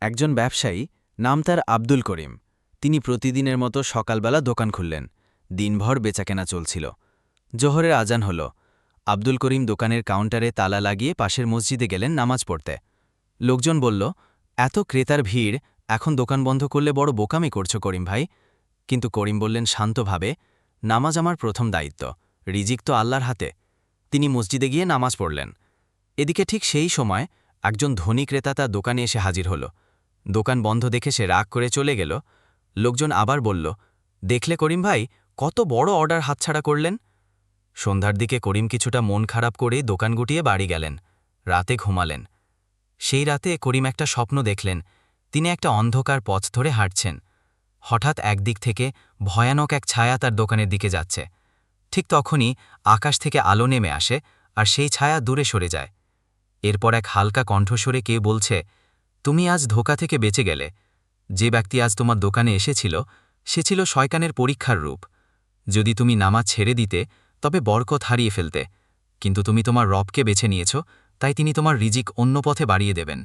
একজন ব্যবসায়ী, নাম তার আব্দুল করিম। তিনি প্রতিদিনের মতো সকালবেলা দোকান খুললেন। দিনভর বেচাকেনা চলছিল। জোহরের আজান হল। আব্দুল করিম দোকানের কাউন্টারে তালা লাগিয়ে পাশের মসজিদে গেলেন নামাজ পড়তে। লোকজন বলল, এত ক্রেতার ভিড়, এখন দোকান বন্ধ করলে বড় বোকামি করছ করিম ভাই। কিন্তু করিম বললেন শান্তভাবে, নামাজ আমার প্রথম দায়িত্ব, রিজিক তো আল্লাহর হাতে। তিনি মসজিদে গিয়ে নামাজ পড়লেন। এদিকে ঠিক সেই সময় একজন ধনী ক্রেতা তার দোকানে এসে হাজির হল। দোকান বন্ধ দেখে সে রাগ করে চলে গেল। লোকজন আবার বলল, দেখলে করিম ভাই, কত বড় অর্ডার হাতছাড়া করলেন? সন্ধ্যার দিকে করিম কিছুটা মন খারাপ করে দোকান গুটিয়ে বাড়ি গেলেন, রাতে ঘুমালেন। সেই রাতে করিম একটা স্বপ্ন দেখলেন, তিনি একটা অন্ধকার পথ ধরে হাঁটছেন। হঠাৎ একদিক থেকে ভয়ানক এক ছায়া তার দোকানের দিকে যাচ্ছে। ঠিক তখনই আকাশ থেকে আলো নেমে আসে আর সেই ছায়া দূরে সরে যায়। এরপর এক হালকা কণ্ঠস্বরে কে বলছে তুমি আজ ধোকা থেকে বেঁচে গেলে। যে ব্যক্তি আজ তোমার দোকানে এসেছিল, সে ছিল শয়কানের পরীক্ষার রূপ। যদি তুমি নামাজ ছেড়ে দিতে, তবে বরকত হারিয়ে ফেলতে। কিন্তু তুমি তোমার রবকে বেছে নিয়েছ, তাই তিনি তোমার রিজিক অন্য পথে বাড়িয়ে দেবেন।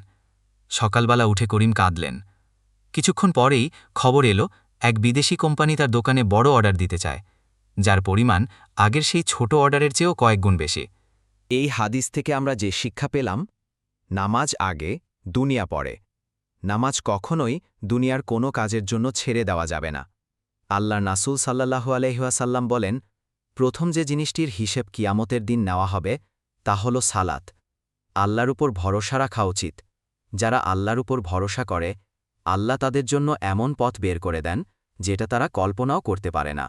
সকালবেলা উঠে করিম কাঁদলেন। কিছুক্ষণ পরেই খবর এলো, এক বিদেশি কোম্পানি তার দোকানে বড় অর্ডার দিতে চায়, যার পরিমাণ আগের সেই ছোট অর্ডারের চেয়েও কয়েক গুণ বেশি। এই হাদিস থেকে আমরা যে শিক্ষা পেলাম, নামাজ আগে দুনিয়া পড়ে। নামাজ কখনোই দুনিয়ার কোনো কাজের জন্য ছেড়ে দেওয়া যাবে না। আল্লাহ নাসুল সাল্লাহু আলহিহাসাল্লাম বলেন, প্রথম যে জিনিসটির হিসেব কিয়ামতের দিন নেওয়া হবে, তা হল সালাত। আল্লাহর উপর ভরসা রাখা উচিত। যারা আল্লাহর উপর ভরসা করে, আল্লাহ তাদের জন্য এমন পথ বের করে দেন, যেটা তারা কল্পনাও করতে পারে না।